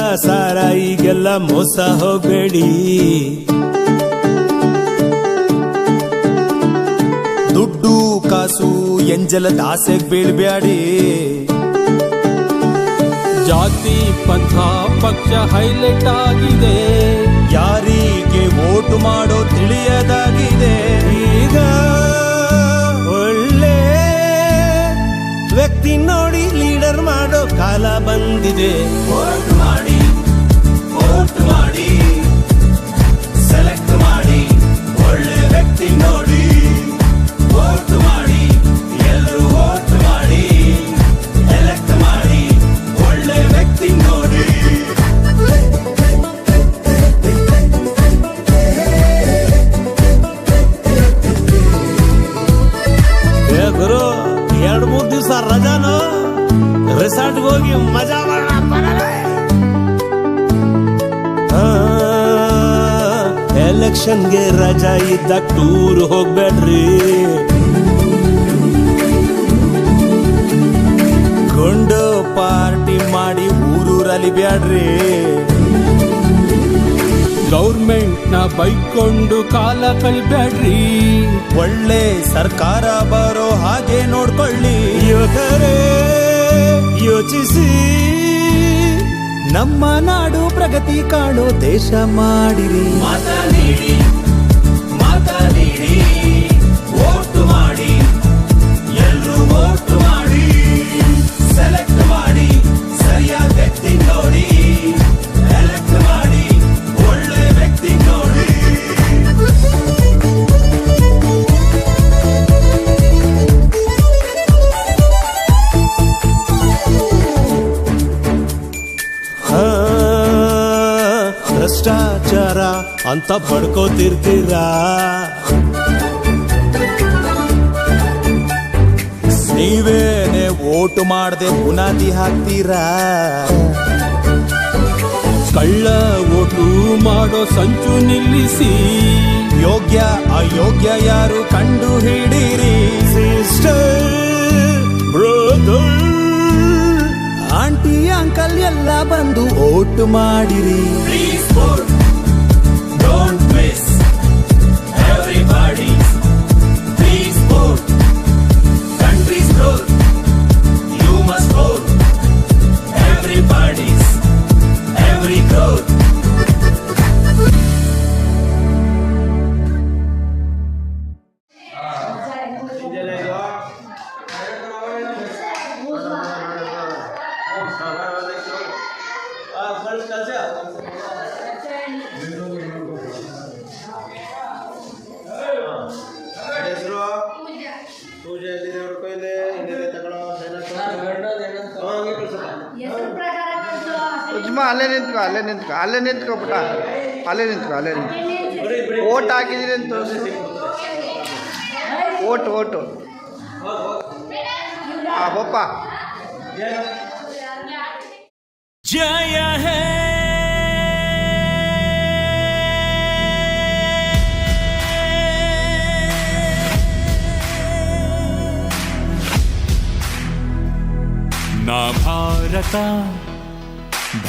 ಸಾರ ಈಗೆಲ್ಲ ಮೋಸ ಹೋಗಬೇಡಿ. ದುಡ್ಡು, ಕಾಸು, ಎಂಜಲ ದಾಸೆಗೆ ಬೀಳ್ಬೇಡಿ. ಜಾತಿ, ಪಂಥ, ಪಕ್ಷ ಹೈಲೈಟ್ ಆಗಿದೆ. ಯಾರಿಗೆ ವೋಟ್ ಮಾಡೋ ತಿಳಿಯದಾಗಿದೆ. ಈಗ ಒಳ್ಳೆ ವ್ಯಕ್ತಿ ನೋಡಿ ಕಾಲ ಬಂದಿದೆ. ವೋಟ್ ಮಾಡಿ ವೋಟ್ ಮಾಡಿ. ರೆಸಾರ್ಟ್ಗೆ ಹೋಗಿ ಮಜಾ ಮಾಡೋಣ ಎಲೆಕ್ಷನ್ಗೆ ರಜಾ ಇದ್ದಾಗ ಟೂರ್ ಹೋಗ್ಬೇಡ್ರಿ. ಗುಂಡು ಪಾರ್ಟಿ ಮಾಡಿ ಊರೂರಲ್ಲಿ ಬ್ಯಾಡ್ರಿ. ನ ಬೈಕೊಂಡು ಕಾಲ ಕಳಿಬೇಡ್ರಿ ಒಳ್ಳೆ ಸರ್ಕಾರ ಬರೋ ಹಾಗೆ ನೋಡ್ಕೊಳ್ಳಿ. ಯುವಕರೇ ಯೋಚಿಸಿ. ನಮ್ಮ ನಾಡು ಪ್ರಗತಿ ಕಾಣೋ ದೇಶ ಮಾಡಿರಿ. ಮಾತಾಡಿ ಮಾತಾಡಿ ಅಂತ ಪಡ್ಕೋತಿರ್ತೀರಾ? ನೀವೇನೆ ಓಟು ಮಾಡದೆ ಬುನಾದಿ ಹಾಕ್ತೀರಾ? ಕಳ್ಳ ಓಟು ಮಾಡೋ ಸಂಚು ನಿಲ್ಲಿಸಿ, ಯೋಗ್ಯ ಅಯೋಗ್ಯ ಯಾರು ಕಂಡು ಹಿಡೀರಿ ಆಂಟಿ ಅಂಕಲ್ ಎಲ್ಲ ಬಂದು ಓಟು ಮಾಡಿರಿ. ಕಳ್ಸಪ್ಪ ಉಜ್ಮ ಅಲ್ಲೇ ನಿಂತ್ಕೊ ಅಲ್ಲೇ ನಿಂತ್ಕೊ ಅಲ್ಲೇ ನಿಂತ್ಕೊ ಪುಟ ಅಲ್ಲೇ ನಿಂತ್ಕೊ ಅಲ್ಲೇ ನಿಂತ್ಕೊ ಓಟ್ ಹಾಕಿದ್ದೀರಿ ಅಂತ ತೋರಿಸಿ ಓಟ್ ಓಟು ಆ ಬಪ್ಪ ಜಯ ಹೇ ನಾ ಭಾರತ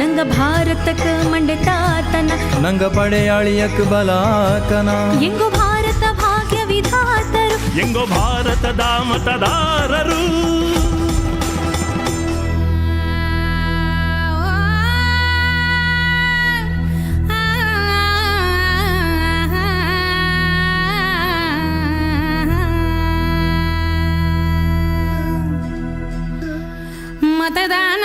ನಂಗ ಭಾರತಕ್ಕ ಮಂಡೆ ತಾತನ ನಂಗ ಪಡೆಯಾಳಿಯಕ್ ಬಲಾಕನ ಎಂಗು ಭಾರತ ಭಾಗ್ಯ ವಿಧಾತರು ಎಂಗೋ ಭಾರತದ ಮತದಾರರು ಮತದಾನ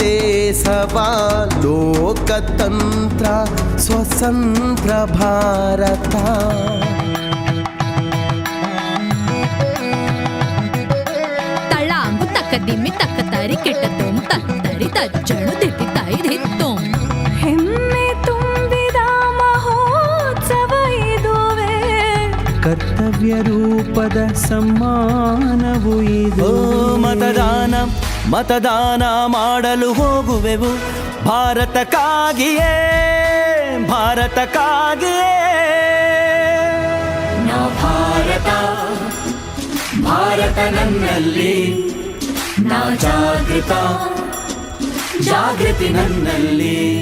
ದೇಶವ ಲೋಕತಂತ್ರ ಸ್ವತಂತ್ರ ಭಾರತ ತಳ್ಳಾಂಗು ತಕ್ಕ ದಿಮ್ಮಿ ತಕ್ಕ ತಾರಿ ಕೆಟ್ಟ ತೊಂ ತತ್ತರಿ ತಜ್ಜಣು ದಿಟ್ಟಿ ತಾಯಿ ಧಿತ್ತೊಂ ಹೆಮ್ಮೆ ತುಂಬಿದ ಮಹೋತ್ಸವ ಇದುವೇ ಕರ್ತವ್ಯ ರೂಪದ ಸಮ್ಮಾನವು ಇದು ಮತದಾನ ಮತದಾನ ಮಾಡಲು ಹೋಗುವೆವು. ಭಾರತಕ್ಕಾಗಿಯೇ ಭಾರತಕ್ಕಾಗಿಯೇ. ಭಾರತ ಭಾರತ ನನ್ನಲ್ಲಿ. ನಾ ಜಾಗೃತ ಜಾಗೃತಿ ನನ್ನಲ್ಲಿ.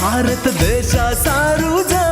भारत देशा सारू जा